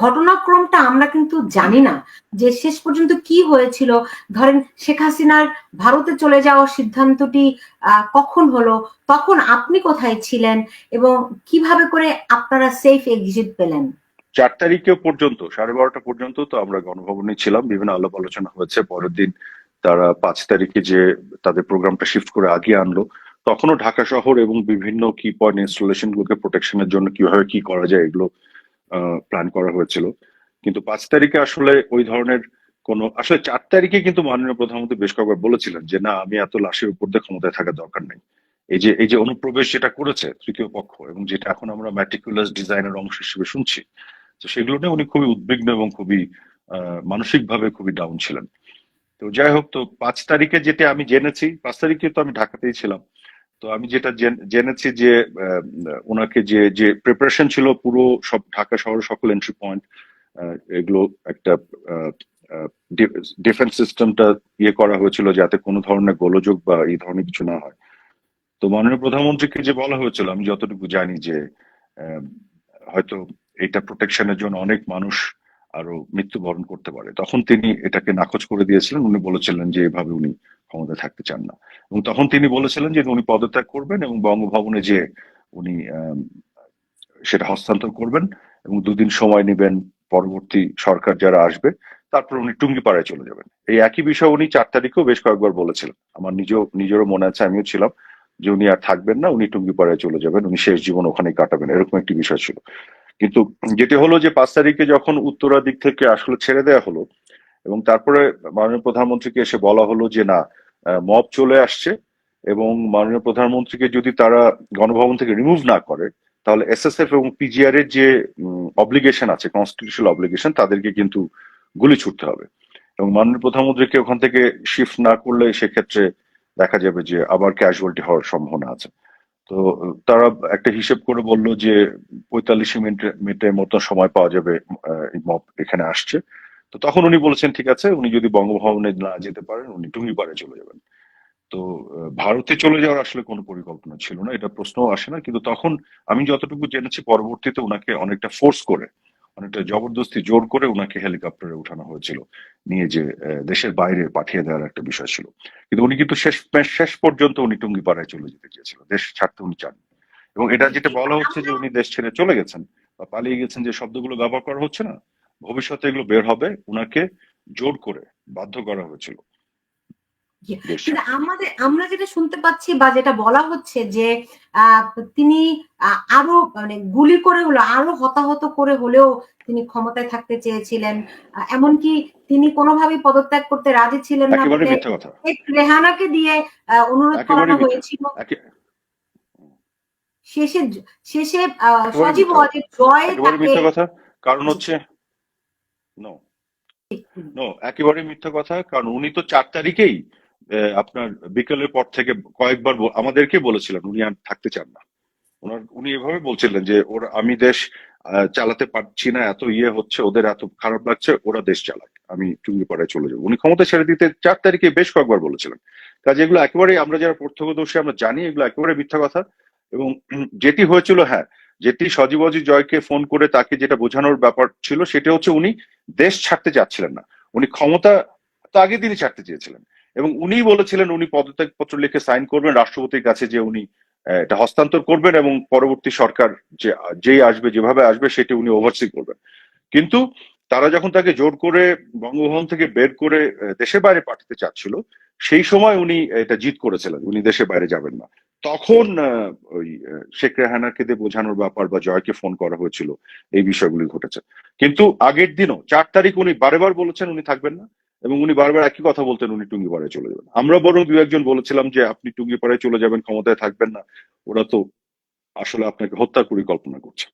ঘটনাক্রমটা আমরা কিন্তু জানি না যে শেষ পর্যন্ত কি হয়েছিল। ধরেন শেখ হাসিনার ভারতে চলে যাওয়ার সিদ্ধান্তটি কখন হলো? তখন আপনি কোথায় ছিলেন? এবং কীভাবে করে আপনারা সেফ এক্সিট পেলেন? চার তারিখে পর্যন্ত, সাড়ে বারোটা পর্যন্ত তো আমরা গণভবনে ছিলাম। বিভিন্ন আলাপ আলোচনা হয়েছে। পরের দিন তারা পাঁচ তারিখে যে তাদের প্রোগ্রামটা শিফট করে আগে আনলো। তখনও ঢাকা শহর এবং বিভিন্ন কি পয়েন্ট ইনস্টলেশন গুলোকে প্রোটেকশনের জন্য কীভাবে কি করা যায় এগুলো প্ল্যান করা হয়েছিল। কিন্তু পাঁচ তারিখে আসলে ওই ধরনের কোন আসলে চার তারিখে কিন্তু মাননীয় প্রধানমন্ত্রী বেশ কয়েকবার বলেছিলেন যে, না, আমি এত লাশের উপর দিয়ে ক্ষমতায় থাকার দরকার নেই। এই যে এই যে অনুপ্রবেশ যেটা করেছে তৃতীয় পক্ষ এবং যেটা এখন আমরা ম্যাটিকুলাস ডিজাইনের অংশ হিসেবে শুনছি, তো সেগুলো নিয়ে উনি খুবই উদ্বিগ্ন এবং খুবই মানসিক ভাবে খুবই ডাউন ছিলেন। তো যাই হোক, তো পাঁচ তারিখে যেটা আমি জেনেছি, পাঁচ তারিখে তো আমি ঢাকাতেই ছিলাম। তো আমি যেটা জেনেছি যে ওনাকে যে যে প্রিপারেশন ছিল পুরো সব ঢাকা শহরের সকল এন্ট্রি পয়েন্ট এগুলো একটা ডিফেন্স সিস্টেমটা ইয়ে করা হয়েছিল যাতে কোনো ধরনের গোলযোগ বা এই ধরনের কিছু না হয়। তো মাননীয় প্রধানমন্ত্রীকে যে বলা হয়েছিল, আমি যতটুকু জানি যে হয়তো এটা প্রোটেকশনের জন্য অনেক মানুষ আরও মৃত্যুবরণ করতে পারে। তখন তিনি এটাকে নাকচ করে দিয়েছিলেন। উনি বলেছিলেন যে, এভাবে উনি ক্ষমতায় থাকতে চান না। এবং তখন তিনি বলেছিলেন যে উনি পদত্যাগ করবেন এবং বঙ্গভবনে যে উনি সেটা হস্তান্তর করবেন এবং দুদিন সময় নেবেন পরবর্তী সরকার যারা আসবে, তারপর উনি টুঙ্গিপাড়ায় চলে যাবেন। এই একই বিষয় উনি চার তারিখেও বেশ কয়েকবার বলেছিলেন। আমার নিজেও, নিজেরও মনে আছে, আমিও ছিলাম যে উনি আর থাকবেন না, উনি টুঙ্গিপাড়ায় চলে যাবেন, উনি শেষ জীবন ওখানেই কাটাবেন, এরকম একটি বিষয় ছিল। কিন্তু যেটি হলো যে পাঁচ তারিখে যখন উত্তরা দিক থেকে আসলে ছেড়ে দেওয়া হলো এবং তারপরে মাননীয় প্রধানমন্ত্রীকে এসে বলা হলো যে না মব চলে আসছে এবং মাননীয় প্রধানমন্ত্রীকে যদি তারা গণভবন থেকে রিমুভ না করে, তাহলে এসএসএফ এবং পিজিআর এর যে অব্লিগেশন আছে কনস্টিটিউশনাল অব্লিগেশন তাদেরকে কিন্তু গুলি ছুটতে হবে। এবং মাননীয় প্রধানমন্ত্রীকে ওখান থেকে শিফট না করলে সেক্ষেত্রে দেখা যাবে যে আবার ক্যাজুয়ালিটি হওয়ার সম্ভাবনা আছে। তো, তারা একটা হিসেব করে বলল যে পঁয়তাল্লিশ মিনিট, মিনিটের মতো সময় পাওয়া যাবে মব এখানে আসছে। তো তখন উনি বলেছেন, ঠিক আছে, উনি যদি বঙ্গভবনে না যেতে পারেন, উনি টুঙ্গিপাড়ায় চলে যাবেন। তো ভারতে চলে যাওয়ার আসলে কোনো পরিকল্পনা ছিল না, এটা প্রশ্নও আসে না, কিন্তু তখন আমি যতটুকু জেনেছি, পরবর্তীতে ওনাকে অনেকটা ফোর্স করে, অনেকটা জবরদস্তি জোর করে ওনাকে হেলিকপ্টারে উঠানো হয়েছিল, নিয়ে যে দেশের বাইরে পাঠিয়ে দেওয়ার একটা বিষয় ছিল। কিন্তু উনি কিন্তু শেষ শেষ পর্যন্ত উনি টুঙ্গিপাড়ায় চলে যেতে চেয়েছিল, দেশ ছাড়তে উনি চান এবং এটা যেটা বলা হচ্ছে যে উনি দেশ ছেড়ে চলে গেছেন, বা পালিয়ে গেছেন, যে শব্দগুলো ব্যবহার করা হচ্ছে না ভবিষ্যতে এগুলো বের হবে উনাকে জোর করে বাধ্য করা হয়েছিল। আমাদের আমরা যেটা শুনতে পাচ্ছি বা যেটা বলা হচ্ছে যে তিনি আরও মানে গুলি করে হলো আরও হতাহত করে হলেও তিনি ক্ষমতায় থাকতে চেয়েছিলেন। এমনকি তিনি কোনোভাবেই পদত্যাগ করতে রাজি ছিলেন না। রেহানাকে দিয়ে অনুরোধ করানো হয়েছিল। শেষে শেষে সজীব জয় কারণ হচ্ছে নো নো একেবারে মিথ্যা কথা কারণ উনি তো চার তারিখেই আপনার বিকেলের পর থেকে কয়েকবার আমাদেরকে বলেছিলেন উনি আর থাকতে চান না। ওনার উনি এভাবে বলছিলেন যে ওরা আমি দেশ আহ, চালাতে পারছি না এত ইয়ে হচ্ছে ওদের এত খারাপ লাগছে ওরা দেশ চালাক আমি টুঙ্গিপাড়ায় চলে যাব। উনি ক্ষমতা ছেড়ে দিতে চার তারিখে বেশ কয়েকবার বলেছিলেন। কাজে এগুলো একেবারে আমরা যারা প্রত্যক্ষদর্শী আমরা জানি এগুলো একেবারে মিথ্যা কথা এবং যেটি হয়েছিল হ্যাঁ যেটি সজীবজি জয়কে ফোন করে তাকে যেটা বোঝানোর ব্যাপার ছিল, সেটা হচ্ছে উনি দেশ ছাড়তে চাচ্ছিলেন না। উনি ক্ষমতা তো আগে দিনই ছাড়তে চেয়েছিলেন। এবং উনি বলেছিলেন, উনি পদত্যাগ পত্র লিখে সাইন করবেন, রাষ্ট্রপতির কাছে যে উনি এটা হস্তান্তর করবেন এবং পরবর্তী সরকার যে, যেই আসবে, যেভাবে আসবে, সেটি উনি ওভারসি করবেন। কিন্তু তারা যখন তাকে জোর করে বঙ্গভবন থেকে বের করে দেশের বাইরে পাঠাতে চাচ্ছিল, সেই সময় উনি এটা জিত করেছিলেন। উনি দেশের বাইরে যাবেন না। তখন ওই শেখ রেহানাকে দিয়ে বোঝানোর ব্যাপার বা জয়কে ফোন করা হয়েছিল এই বিষয়গুলি ঘটেছে। কিন্তু আগের দিনও, চার তারিখ উনি বারেবার বলেছেন উনি থাকবেন না এবং উনি বারবার একই কথা বলতেন উনি টুঙ্গিপাড়ায় চলে যাবেন। আমরা বরং দু একজন বলেছিলাম যে, আপনি টুঙ্গিপাড়ায় চলে যাবেন, ক্ষমতায় থাকবেন না। ওরা তো আসলে আপনাকে হত্যার পরিকল্পনা করছে।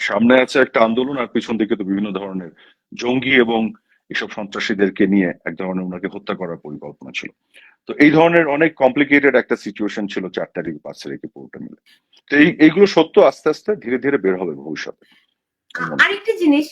সামনে আছে একটা আন্দোলন আর পিছন দিকে তো বিভিন্ন ধরনের জঙ্গি এবং এসব সন্ত্রাসীদেরকে নিয়ে এক ধরনের ওনাকে হত্যা করার পরিকল্পনা ছিল। তো এই ধরনের অনেক কমপ্লিকেটেড একটা সিচুয়েশন ছিল চার তারিখ, পাঁচ তারিখে পুরোটা মিলে। তো এই, এইগুলো সত্য আস্তে আস্তে ধীরে ধীরে বের হবে ভবিষ্যতে। আরেকটা জিনিস